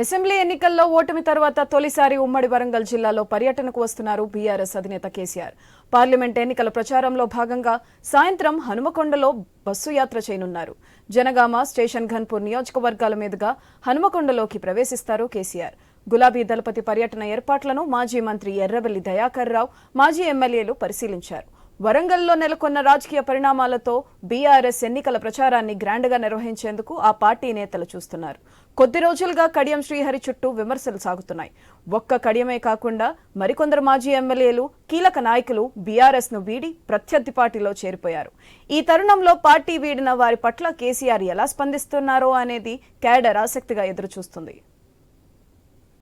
Assembly ఎన్నికల్లో ఓటమి తర్వాత తొలిసారి ఉమ్మడి వరంగల్ జిల్లాలో పర్యటనకు వస్తున్నారు బీఆర్ఎస్ అధినేత కేసీఆర్. పార్లమెంట్ ఎన్నికల ప్రచారంలో భాగంగా సాయంత్రం హనుమకొండలో బస్సు యాత్ర చేయనున్నారు. జనగామ స్టేషన్ ఘన్పూర్ నియోజకవర్గాల మీదుగా హనుమకొండలోకి ప్రవేశిస్తారు కేసీఆర్. గులాబీ దళపతి పర్యటన ఏర్పాట్లను మాజీ మంత్రి ఎర్రబెల్లి దయాకర్ రావు మాజీ ఎమ్మెల్యేలు పరిశీలించారు. వరంగల్లో నెలకొన్న రాజకీయ పరిణామాలతో బీఆర్ఎస్ ఎన్నికల ప్రచారాన్ని గ్రాండ్గా నిర్వహించేందుకు ఆ పార్టీ నేతలు చూస్తున్నారు. కొద్ది రోజులుగా కడియం శ్రీహరి చుట్టూ విమర్శలు సాగుతున్నాయి. ఒక్క కడియమే కాకుండా మరికొందరు మాజీ ఎమ్మెల్యేలు కీలక నాయకులు బీఆర్ఎస్ను వీడి ప్రత్యర్థి పార్టీలో చేరిపోయారు. ఈ తరుణంలో పార్టీ వీడిన వారి పట్ల కేసీఆర్ ఎలా స్పందిస్తున్నారో అనేది క్యాడర్ ఆసక్తిగా ఎదురుచూస్తుంది.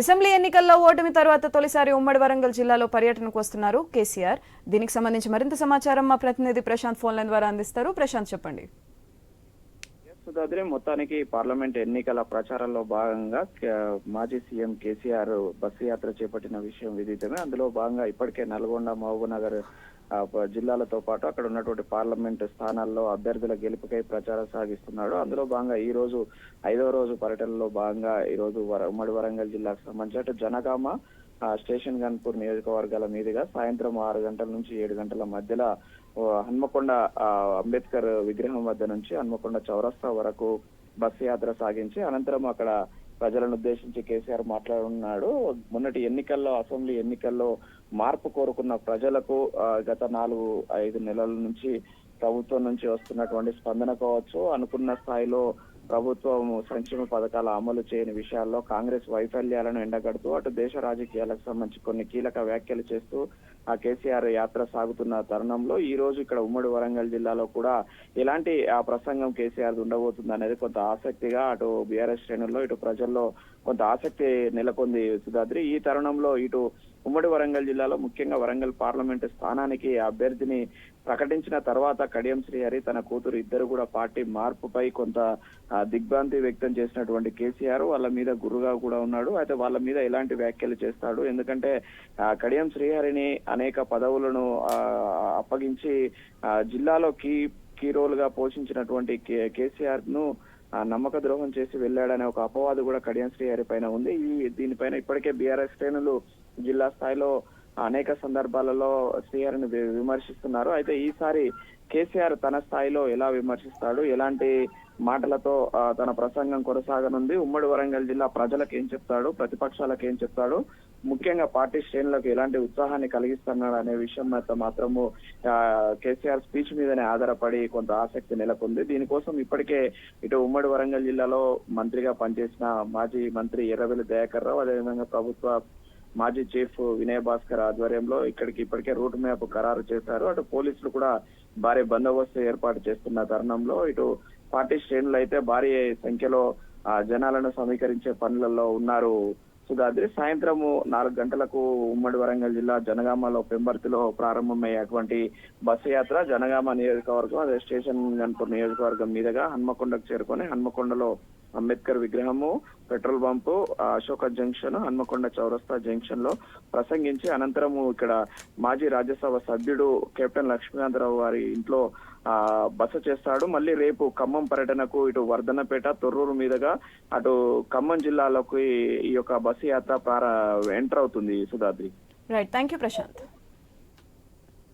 assembly ఎన్నికల్లో ఓటమి తర్వాత తొలిసారి ఉమ్మడి వరంగల్ జిల్లాలో పర్యటనకు వస్తున్నారు కేసీఆర్. దీనికి సంబంధించి మరింత సమాచారం మా ప్రతినిధి ప్రశాంత్ ఫోన్ లైన్ ద్వారా అందిస్తారు. ప్రశాంత్ చెప్పండి. సుధాద్రి మొత్తానికి పార్లమెంట్ ఎన్నికల ప్రచారంలో భాగంగా మాజీ సీఎం కేసీఆర్ బస్సు యాత్ర చేపట్టిన విషయం విదితమే. అందులో భాగంగా ఇప్పటికే నల్గొండ మహబూబ్నగర్ జిల్లాలతో పాటు అక్కడ ఉన్నటువంటి పార్లమెంట్ స్థానాల్లో అభ్యర్థుల గెలుపుకై ప్రచారం సాగిస్తున్నాడు. అందులో భాగంగా ఈ రోజు ఐదవ రోజు పర్యటనలో భాగంగా ఈ రోజు వర- ఉమ్మడి వరంగల్ జిల్లాకు సంబంధించి అటు జనగామ స్టేషన్ గన్పూర్ నియోజకవర్గాల మీదుగా సాయంత్రం ఆరు గంటల నుంచి ఏడు గంటల మధ్యలో హన్మకొండ అంబేద్కర్ విగ్రహం వద్ద నుంచి హన్మకొండ చౌరస్తా వరకు బస్సు యాత్ర సాగించి అనంతరం అక్కడ ప్రజలను ఉద్దేశించి కేసీఆర్ మాట్లాడున్నాడు. మొన్నటి ఎన్నికల్లో అసెంబ్లీ ఎన్నికల్లో మార్పు కోరుకున్న ప్రజలకు గత నాలుగు ఐదు నెలల నుంచి ప్రభుత్వం నుంచి వస్తున్నటువంటి స్పందన కావచ్చు అనుకున్న స్థాయిలో ప్రభుత్వం సంక్షేమ పథకాల అమలు చేయని విషయాల్లో కాంగ్రెస్ వైఫల్యాలను ఎండగడుతూ అటు దేశ రాజకీయాలకు సంబంధించి కొన్ని కీలక వ్యాఖ్యలు చేస్తూ ఆ కేసీఆర్ యాత్ర సాగుతున్న తరుణంలో ఈ రోజు ఇక్కడ ఉమ్మడి వరంగల్ జిల్లాలో కూడా ఎలాంటి ఆ ప్రసంగం కేసీఆర్ ఉండబోతుంది అనేది కొంత ఆసక్తిగా అటు బీఆర్ఎస్ శ్రేణుల్లో ఇటు ప్రజల్లో కొంత ఆసక్తి నెలకొంది సుధాద్రి. ఈ తరుణంలో ఇటు ఉమ్మడి వరంగల్ జిల్లాలో ముఖ్యంగా వరంగల్ పార్లమెంటు స్థానానికి అభ్యర్థిని ప్రకటించిన తర్వాత కడియం శ్రీహరి తన కూతురు ఇద్దరు కూడా పార్టీ మార్పుపై కొంత దిగ్భ్రాంతి వ్యక్తం చేసినటువంటి కేసీఆర్ వాళ్ళ మీద గురుగా కూడా ఉన్నాడు. అయితే వాళ్ళ మీద ఎలాంటి వ్యాఖ్యలు చేస్తాడు? ఎందుకంటే కడియం శ్రీహరిని అనేక పదవులను అప్పగించి జిల్లాలో కీ కీ రోల్గా పోషించినటువంటి కే- కేసీఆర్ను నమ్మక ద్రోహం చేసి వెళ్ళాడనే ఒక అపవాదు కూడా కడియం శ్రీహరి పైన ఉంది. ఈ దీనిపైన ఇప్పటికే బీఆర్ఎస్ శ్రేణులు జిల్లా స్థాయిలో అనేక సందర్భాలలో శ్రీహరిని విమర్శిస్తున్నారు. అయితే ఈసారి కేసీఆర్ తన స్థాయిలో ఎలా విమర్శిస్తాడు? ఎలాంటి మాటలతో తన ప్రసంగం కొనసాగనుంది? ఉమ్మడి వరంగల్ జిల్లా ప్రజలకు ఏం చెప్తాడు? ప్రతిపక్షాలకు ఏం చెప్తాడు? ముఖ్యంగా పార్టీ శ్రేణులకు ఎలాంటి ఉత్సాహాన్ని కలిగిస్తున్నాడు అనే విషయం మాత్రం మాత్రము కేసీఆర్ స్పీచ్ మీదనే ఆధారపడి కొంత ఆసక్తి నెలకొంది. దీనికోసం ఇప్పటికే ఇటు ఉమ్మడి వరంగల్ జిల్లాలో మంత్రిగా పనిచేసిన మాజీ మంత్రి ఎర్రవెల్లి దయాకర్ రావు అదేవిధంగా ప్రభుత్వ మాజీ చీఫ్ వినయ్ భాస్కర్ ఆధ్వర్యంలో ఇక్కడికి ఇప్పటికే రూట్ మ్యాప్ ఖరారు చేశారు. అటు పోలీసులు కూడా భారీ బందోబస్తు ఏర్పాటు చేస్తున్న తరుణంలో ఇటు పార్టీ శ్రేణులు అయితే భారీ సంఖ్యలో జనాలను సమీకరించే పనులలో ఉన్నారు. సుధాద్రి సాయంత్రము నాలుగు గంటలకు ఉమ్మడి వరంగల్ జిల్లా జనగామలో పెంబర్తిలో ప్రారంభమయ్యేటువంటి బస్సు యాత్ర జనగామ నియోజకవర్గం అదే స్టేషన్ గన్పూర్ నియోజకవర్గం మీదుగా హన్మకొండకు చేరుకొని హన్మకొండలో అంబేద్కర్ విగ్రహము petrol pump Ashoka junction Hanmakonda చౌరస్తా జంక్షన్లో ప్రసంగించి అనంతరం ఇక్కడ మాజీ రాజ్యసభ సభ్యుడు కెప్టెన్ లక్ష్మీనాథరావు వారి ఇంట్లో ఆ బస చేస్తాడు. మళ్ళీ రేపు ఖమ్మం పర్యటనకు ఇటు వర్ధనపేట తొర్రూరు మీదుగా అటు ఖమ్మం జిల్లాలోకి ఈ యొక్క బస్సు యాత్ర ఎంటర్ అవుతుంది Sudhadri. Right thank you Prashanth